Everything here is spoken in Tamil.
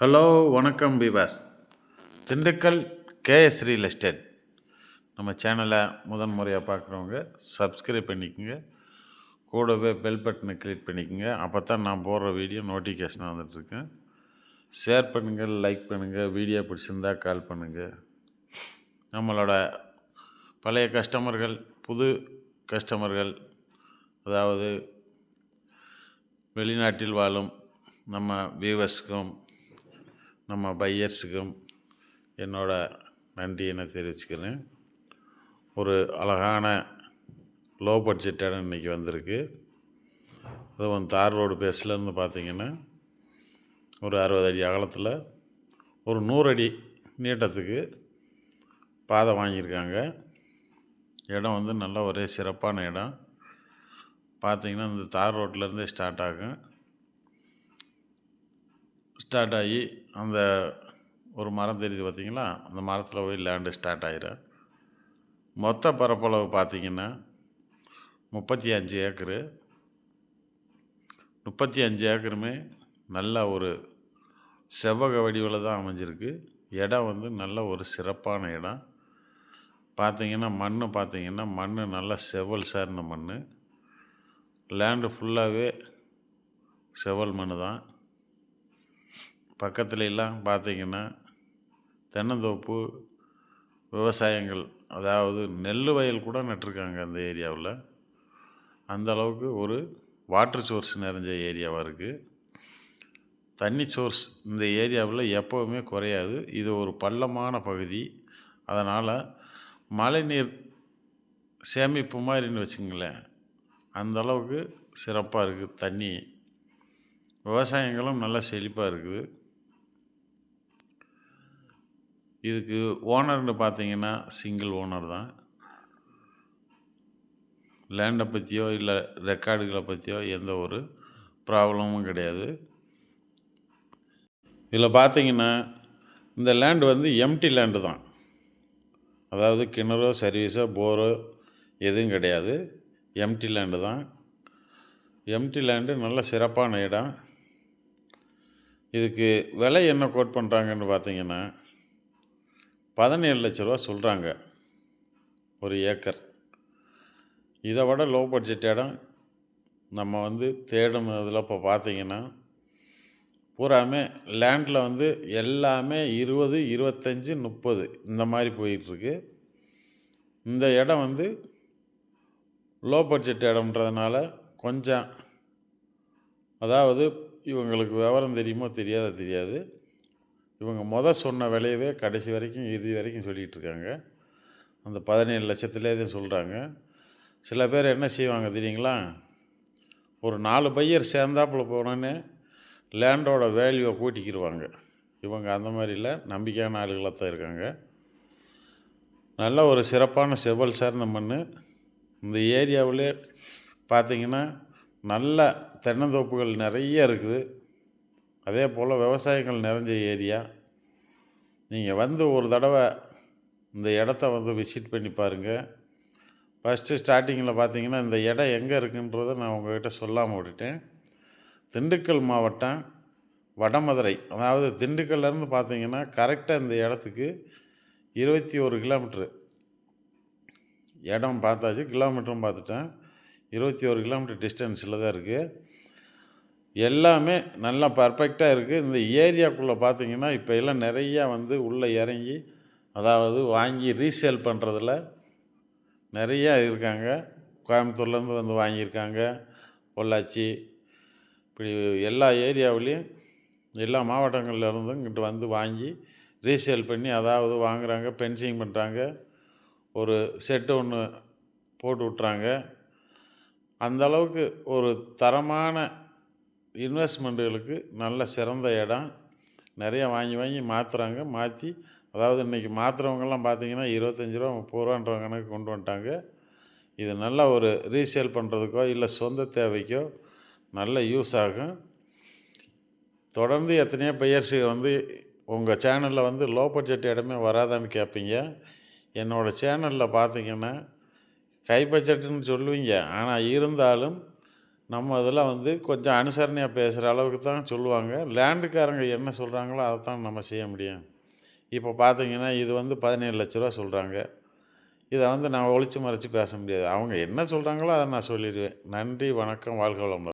ஹலோ வணக்கம் பிபாஸ். Dindigul KS real estate. நம்ம சேனலை முதன் முறையாக பார்க்குறவங்க சப்ஸ்கிரைப் பண்ணிக்கோங்க. கூடவே பெல் பட்டனை கிளிக் பண்ணிக்கோங்க. அப்போ தான் நான் போடுற வீடியோ நோட்டிஃபிகேஷன் வந்துட்டுருக்கேன். ஷேர் பண்ணுங்கள் லைக் பண்ணுங்கள் வீடியோ பிடிச்சிருந்தா கால் பண்ணுங்கள் நம்மளோட பழைய கஸ்டமர்கள் புது கஸ்டமர்கள் அதாவது வெளிநாட்டில் வாழும் நம்ம வியூவர்ஸுக்கும் நம்ம பையர்ஸுக்கும் என்னோட நன்றியினை தெரிவிச்சுக்கிறேன். ஒரு அழகான லோ பட்ஜெட் இடம் இன்றைக்கி வந்திருக்கு. அதுவும் தார் ரோடு பேஸ்லேருந்து பார்த்திங்கன்னா ஒரு அறுபது அடி அகலத்தில் ஒரு நூறு அடி நீட்டத்துக்கு பாதை வாங்கியிருக்காங்க. இடம் வந்து நல்ல ஒரே சிறப்பான இடம். பார்த்தீங்கன்னா இந்த தார் ரோட்லேருந்தே ஸ்டார்ட் ஆகும். ஸ்டார்ட் ஆகி அந்த ஒரு மரம் தெரியுது பார்த்தீங்களா? அந்த மரத்தில் போய் லேண்டு ஸ்டார்ட் ஆகிரும் மொத்த பரப்பளவு பார்த்தீங்கன்னா முப்பத்தி அஞ்சு ஏக்கரு. முப்பத்தி அஞ்சு ஏக்கருமே நல்ல ஒரு செவ்வக வடிவில் தான் அமைஞ்சிருக்கு. இடம் வந்து நல்ல ஒரு சிறப்பான இடம். பார்த்தீங்கன்னா மண் பார்த்தீங்கன்னா மண் நல்லா செவல் சார்ந்த மண் லேண்டு ஃபுல்லாகவே செவல் மண் தான் பக்கத்துல எல்லாம் பார்த்தீங்கன்னா தென்னந்தோப்பு விவசாயங்கள் அதாவது நெல் வயல் கூட நட்டிருக்காங்க அந்த ஏரியாவில். அந்த அளவுக்கு ஒரு வாட்ரு சோர்ஸ் நிறைஞ்ச ஏரியாவாக இருக்குது தண்ணி சோர்ஸ் இந்த ஏரியாவில் எப்போவுமே குறையாது. இது ஒரு பள்ளமான பகுதி. அதனால் மழைநீர் சேமிப்பு மாதிரின்னு வச்சுங்களேன் அந்தளவுக்கு சிறப்பாக இருக்குது தண்ணி. விவசாயங்களும் நல்லா செழிப்பாக இருக்குது. இதுக்கு ஓனர்னு பார்த்தீங்கன்னா சிங்கிள் ஓனர் தான். லேண்டை பற்றியோ இல்லை ரெக்கார்டுகளை பற்றியோ எந்த ஒரு ப்ராப்ளமும் கிடையாது. இதில் பார்த்தீங்கன்னா இந்த லேண்டு வந்து எம்டி லேண்டு தான். அதாவது கிணறோ சர்வீஸோ போரோ எதுவும் கிடையாது. எம்டி லேண்டு தான். எம்டி லேண்டு நல்ல சிறப்பான இடம். இதுக்கு விலை என்ன கோட் பண்ணுறாங்கன்னு பார்த்தீங்கன்னா பதினேழு லட்ச ரூபா சொல்கிறாங்க ஒரு ஏக்கர். இதை விட லோ பட்ஜெட் இடம் நம்ம வந்து தேடும் இதில் இப்போ பார்த்தீங்கன்னா பூராமே லேண்டில் வந்து எல்லாமே இருபது இருபத்தஞ்சி முப்பது இந்த மாதிரி போயிட்டுருக்கு. இந்த இடம் வந்து லோ பட்ஜெட் இடம்ன்றதுனால கொஞ்சம் அதாவது இவங்களுக்கு விவரம் தெரியுமோ தெரியாத தெரியாது. இவங்க முத சொன்ன விலையவே கடைசி வரைக்கும் இறுதி வரைக்கும் சொல்லிகிட்டு இருக்காங்க அந்த பதினேழு லட்சத்துலேயே எதுவும் சொல்கிறாங்க சில பேர் என்ன செய்வாங்க தெரியுங்களா? ஒரு நாலு பையர் சேர்ந்தாப்புல போனோன்னே லேண்டோட வேல்யூவை கூட்டிக்கிடுவாங்க இவங்க அந்த மாதிரி இல்லை நம்பிக்கையான ஆளுகளாக தான் இருக்காங்க. நல்ல ஒரு சிறப்பான செவல் சார்ந்த மண் இந்த ஏரியாவிலே பார்த்திங்கன்னா நல்ல தென்னந்தோப்புகள் நிறைய இருக்குது. அதே போல் விவசாயங்கள் நிறைஞ்ச ஏரியா நீங்கள் வந்து ஒரு தடவை இந்த இடத்த வந்து விசிட் பண்ணி பாருங்கள் ஃபஸ்ட்டு ஸ்டார்டிங்கில் பார்த்தீங்கன்னா இந்த இடம் எங்கே இருக்குன்றதை நான் உங்கள்கிட்ட சொல்லாமல் விட்டுட்டேன். திண்டுக்கல் மாவட்டம் வடமதுரை அதாவது திண்டுக்கல்லேருந்து பார்த்தீங்கன்னா கரெக்டாக இந்த இடத்துக்கு இருபத்தி ஒரு கிலோமீட்ரு. இடம் பார்த்தாச்சு கிலோமீட்டரும் பார்த்துட்டேன். இருபத்தி ஒரு கிலோமீட்டர் டிஸ்டன்ஸில் தான் இருக்குது எல்லாமே நல்லா பர்ஃபெக்டாக இருக்குது இந்த ஏரியாக்குள்ளே பார்த்தீங்கன்னா இப்போ எல்லாம் நிறையா வந்து உள்ளே இறங்கி அதாவது வாங்கி ரீசேல் பண்ணுறதில் நிறையா இருக்காங்க. கோயம்புத்தூர்லேருந்து வந்து வாங்கியிருக்காங்க. பொள்ளாச்சி இப்படி எல்லா ஏரியாவிலையும் எல்லா மாவட்டங்களில் இருந்தும் இங்கிட்டு வந்து வாங்கி ரீசேல் பண்ணி அதாவது வாங்குகிறாங்க பென்சிங் பண்ணுறாங்க ஒரு செட்டு ஒன்று போட்டு விட்றாங்க அந்த அளவுக்கு ஒரு தரமான இன்வெஸ்ட்மெண்ட்டுகளுக்கு நல்ல சிறந்த இடம். நிறைய வாங்கி வாங்கி மாற்றுறாங்க மாற்றி அதாவது இன்றைக்கி மாற்றுறவங்கெல்லாம் பார்த்திங்கன்னா இருபத்தஞ்சி ரூபா முப்பது ரூபான்ற கணக்கு கொண்டு வந்துட்டாங்க. இது நல்ல ஒரு ரீசேல் பண்ணுறதுக்கோ இல்லை சொந்த தேவைக்கோ நல்ல யூஸ் ஆகும். தொடர்ந்து எத்தனையோ பெயர்ஸு வந்து உங்கள் சேனலில் வந்து லோ பட்ஜெட் இடமே வராதான்னு கேட்பீங்க என்னோடய சேனலில் பார்த்தீங்கன்னா கை பட்ஜெட்டுன்னு சொல்லுவீங்க. ஆனால் இருந்தாலும் நம்ம இதில் வந்து கொஞ்சம் அனுசரணையாக பேசுகிற அளவுக்கு தான் சொல்லுவாங்க. லேண்டுக்காரங்க என்ன சொல்கிறாங்களோ அதை தான் நம்ம செய்ய முடியும். இப்போ பார்த்தீங்கன்னா இது வந்து பதினேழு லட்ச ரூபா சொல்கிறாங்க. இதை வந்து நான் ஒழிச்சு மறைச்சு பேச முடியாது. அவங்க என்ன சொல்கிறாங்களோ அதை நான் சொல்லிடுவேன். நன்றி வணக்கம் வாழ்க வளமுடன்.